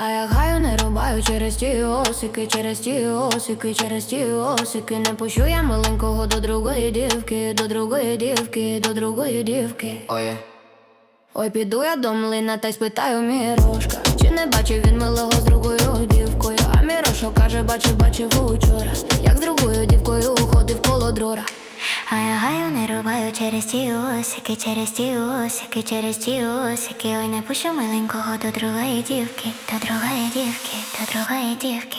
А я гаю не рубаю через ті осики, через ті осики, через ті осики. Не пущу я маленького до другої дівки, до другої дівки, до другої дівки. Ой, Ой, піду я до млина та й спитаю Мірошка Чи не бачив він милого з другою дівкою? А Мірошо каже, бачив, бачив учора Як з другою дівкою ходив коло дрора Я гаю не рубаю через ті осики, через ті осики, через ті осики. Ой, не пущу миленького до другої дівки, до другої дівки, до другої дівки.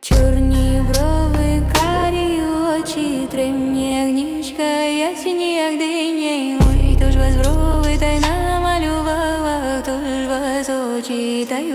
Чорні брови, карі очі, тремні, як нічка, ясні, як дині. Ой, вас брови та й ж вас очі та й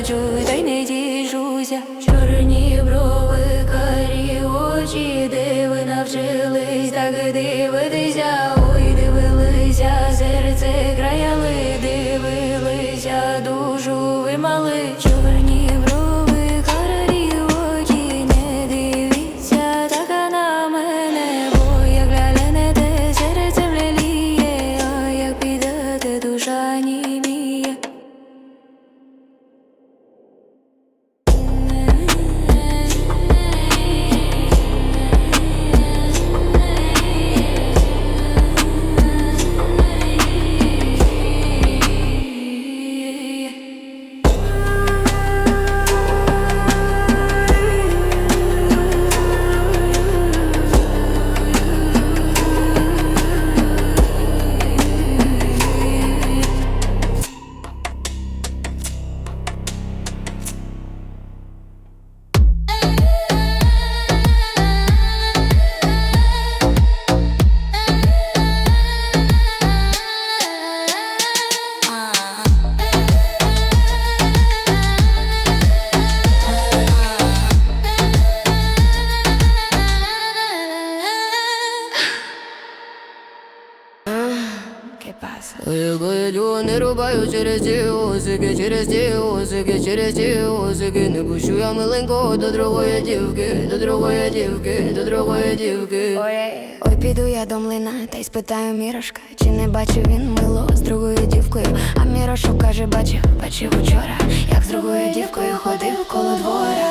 бачу, та й не діжуся. Чорні брови, карі очі, де ви навчились так дивитися, ой, дивилися, серце краяли, дивилися, душу вимали, чорні ¿Qué pasa? Я не рубаю через ті через ті осики, через ті Не пущу я миленького до другої дівки, до другої дівки, до другої дівки. Ой, піду я до млина та й спитаю Мірошка Чи не бачив він мило з другою дівкою. А Мірошо каже, бачив, бачив учора Як з другою дівкою ходив коло двора